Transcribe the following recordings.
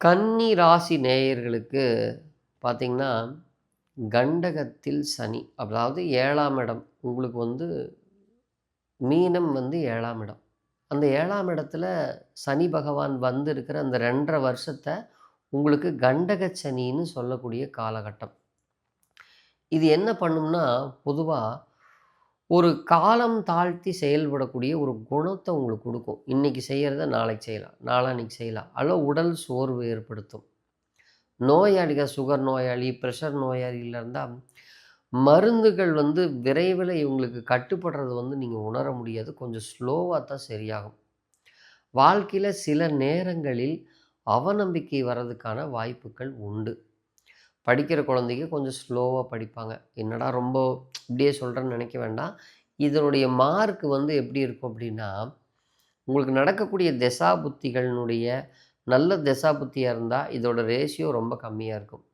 கன்னி ராசி நேயர்களுக்கு பார்த்திங்கன்னா கண்டகத்தில் சனி. அதாவது ஏழாம் இடம். உங்களுக்கு வந்து மீனம் வந்து ஏழாம் இடம். அந்த ஏழாம் இடத்துல சனி பகவான் வந்திருக்கிற அந்த ரெண்டரை வருஷத்தை உங்களுக்கு கண்டக சனின்னு சொல்லக்கூடிய காலகட்டம். இது என்ன பண்ணும்னா பொதுவாக ஒரு காலம் தாழ்த்தி செயல்படக்கூடிய ஒரு குணத்தை உங்களுக்கு கொடுக்கும். இன்றைக்கி செய்கிறத நாளைக்கு செய்யலாம். நாளான்னைக்கு செய்யலாம். அல்லது உடல் சோர்வு ஏற்படுத்தும். நோயாளிகள் சுகர் நோயாளி ப்ரெஷர் நோயாளியில் இருந்தால் மருந்துகள் வந்து விரைவில் இவங்களுக்கு கட்டுப்படுறது வந்து நீங்கள் உணர முடியாது. கொஞ்சம் ஸ்லோவாக தான் சரியாகும். வாழ்க்கையில் சில நேரங்களில் அவநம்பிக்கை வர்றதுக்கான வாய்ப்புகள் உண்டு. படிக்கிற குழந்தைங்க கொஞ்சம் ஸ்லோவாக படிப்பாங்க. என்னடா ரொம்ப இப்படியே சொல்கிறேன்னு நினைக்க வேண்டாம். இதனுடைய மார்க் வந்து எப்படி இருக்கும் அப்படின்னா உங்களுக்கு நடக்கக்கூடிய திசா புத்திகளினுடைய நல்ல திசா புத்தியாக இருந்தால் இதோட ரேஷியோ ரொம்ப கம்மியாக இருக்கும்.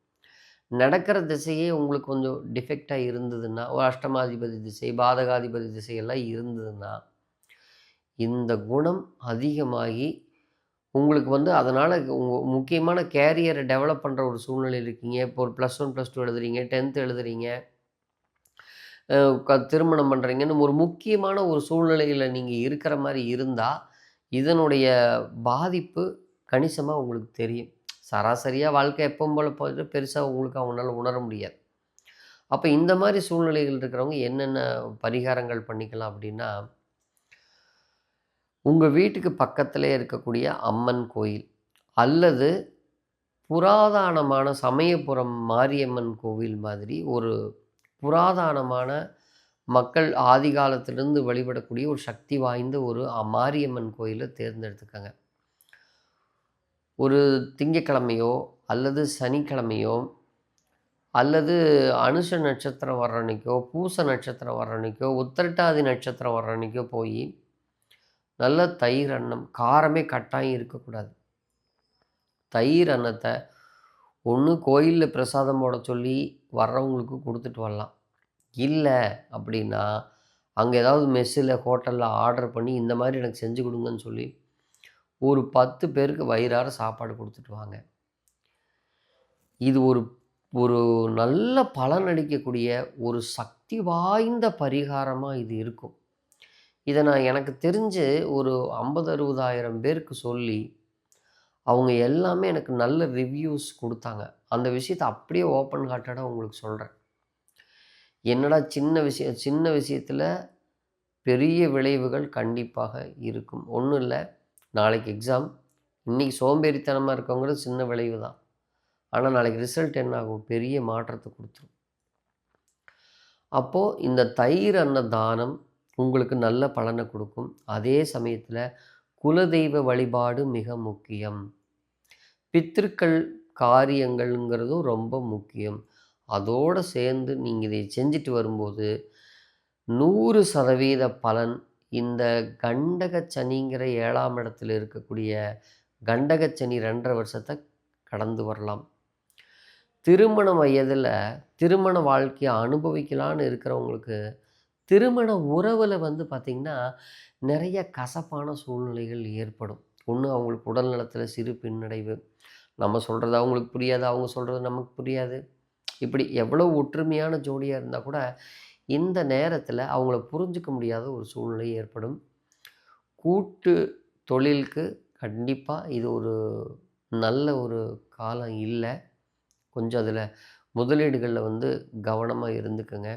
நடக்கிற திசையே உங்களுக்கு கொஞ்சம் டிஃபெக்டாக இருந்ததுன்னா ஒரு அஷ்டமாதிபதி திசை பாதகாதிபதி திசையெல்லாம் இருந்ததுன்னா இந்த குணம் அதிகமாகி உங்களுக்கு வந்து அதனால் உங்கள் முக்கியமான கேரியரை டெவலப் பண்ணுற ஒரு சூழ்நிலை இருக்கீங்க. இப்போ ஒரு ப்ளஸ் ஒன் ப்ளஸ் டூ எழுதுறீங்க டென்த்து எழுதுறீங்க. க திருமணம் பண்ணுறீங்கன்னு ஒரு முக்கியமான ஒரு சூழ்நிலையில் நீங்கள் இருக்கிற மாதிரி இருந்தால் இதனுடைய பாதிப்பு கணிசமாக உங்களுக்கு தெரியும். சராசரியாக வாழ்க்கை எப்பவும் போல் போயிட்டு பெருசாக உங்களுக்கு அவங்களால உணர முடியாது. அப்போ இந்த மாதிரி சூழ்நிலைகள் இருக்கிறவங்க என்னென்ன பரிகாரங்கள் பண்ணிக்கலாம் அப்படின்னா உங்கள் வீட்டுக்கு பக்கத்திலே இருக்கக்கூடிய அம்மன் கோயில் அல்லது புராதனமான சமயபுரம் மாரியம்மன் கோவில் மாதிரி ஒரு புராதனமான மக்கள் ஆதி காலத்திலிருந்து வழிபடக்கூடிய ஒரு சக்தி வாய்ந்த ஒரு மாரியம்மன் கோயிலை தேர்ந்தெடுத்துக்கங்க ஒரு திங்கக்கிழமையோ அல்லது சனிக்கிழமையோ அல்லது அனுஷ நட்சத்திரம் வர்ற அன்னைக்கோ பூச நட்சத்திரம் வர்ற அன்னைக்கோ உத்திரட்டாதி நட்சத்திரம் வர்ற அன்னைக்கோ போய் நல்ல தயிர் அன்னம் காரமே கட்டாயம் இருக்கக்கூடாது. தயிர் அன்னத்தை ஒன்று கோயிலில் பிரசாதம் போட சொல்லி வர்றவங்களுக்கு கொடுத்துட்டு வரலாம். இல்லை அப்படின்னா அங்கே ஏதாவது மெஸ்ஸில் ஹோட்டலில் ஆர்டர் பண்ணி இந்த மாதிரி எனக்கு செஞ்சு கொடுங்கன்னு சொல்லி ஒரு பத்து பேருக்கு வயிறார சாப்பாடு கொடுத்துட்டு வாங்க. இது ஒரு ஒரு நல்ல பலன் அளிக்கக்கூடிய ஒரு சக்தி வாய்ந்த பரிகாரமாக இது இருக்கும். இதை நான் எனக்கு தெரிஞ்சு ஒரு ஐம்பது அறுபதாயிரம் பேருக்கு சொல்லி அவங்க எல்லாமே எனக்கு நல்ல ரிவ்யூஸ் கொடுத்தாங்க. அந்த விஷயத்தை அப்படியே ஓப்பன் ஹார்ட்டடாக உங்களுக்கு சொல்கிறேன் என்னடா சின்ன விஷயம் சின்ன விஷயத்தில் பெரிய விளைவுகள் கண்டிப்பாக இருக்கும். ஒன்றும் இல்லை நாளைக்கு எக்ஸாம் இன்றைக்கி சோம்பேறித்தனமாக இருக்கவங்கிறது சின்ன விளைவு தான். ஆனால் நாளைக்கு ரிசல்ட் என்ன ஆகும்? பெரிய மாற்றத்தை கொடுத்துரும். அப்போது இந்த தயிர் அன்ன தானம் உங்களுக்கு நல்ல பலனை கொடுக்கும். அதே சமயத்தில் குலதெய்வ வழிபாடு மிக முக்கியம். பித்திருக்கள் காரியங்கள்ங்கிறதும் ரொம்ப முக்கியம். அதோடு சேர்ந்து நீங்கள் இதை செஞ்சுட்டு வரும்போது நூறு சதவீத பலன் இந்த கண்டகச்சனிங்கிற ஏழாம் இடத்துல இருக்கக்கூடிய கண்டகச்சனி ரெண்டரை வருஷத்தை கடந்து வரலாம். திருமண வயதில் திருமண வாழ்க்கையை அனுபவிக்கலான்னு இருக்கிறவங்களுக்கு திருமண உறவில் வந்து பார்த்திங்கன்னா நிறைய கசப்பான சூழ்நிலைகள் ஏற்படும். ஒன்று அவங்களுக்கு உடல் நலத்தில் சிறு பின்னடைவு. நம்ம சொல்கிறது அவங்களுக்கு புரியாது அவங்க சொல்கிறது நமக்கு புரியாது. இப்படி எவ்வளோ ஒற்றுமையான ஜோடியாக இருந்தால் கூட இந்த நேரத்தில் அவங்கள புரிஞ்சிக்க முடியாத ஒரு சூழ்நிலை ஏற்படும். கூட்டு தொழிலுக்கு கண்டிப்பாக இது ஒரு நல்ல ஒரு காலம் இல்லை. கொஞ்சம் அதில் முதலீடுகளில் வந்து கவனமாக இருந்துக்குங்க.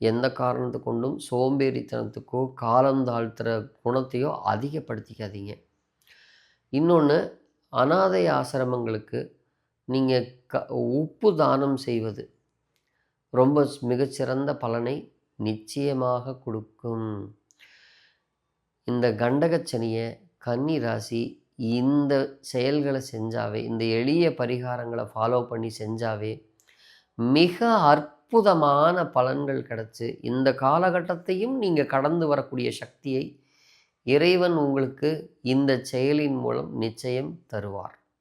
எந்த காரணத்தை கொண்டும் சோம்பேறித்தனத்துக்கோ காலம் தாழ்த்துற குணத்தையோ அதிகப்படுத்திக்காதீங்க. இன்னொன்று அனாதை ஆசிரமங்களுக்கு நீங்கள் க உப்பு தானம் செய்வது ரொம்ப மிகச்சிறந்த பலனை நிச்சயமாக கொடுக்கும். இந்த கண்டகச்சனியை கன்னி ராசி இந்த செயல்களை செஞ்சாவே இந்த எளிய பரிகாரங்களை ஃபாலோ பண்ணி செஞ்சாவே மிக அற்ப அற்புதமான பலன்கள் கிடச்சி இந்த காலகட்டத்தையும் நீங்கள் கடந்து வரக்கூடிய சக்தியை இறைவன் உங்களுக்கு இந்த செயலின் மூலம் நிச்சயம் தருவார்.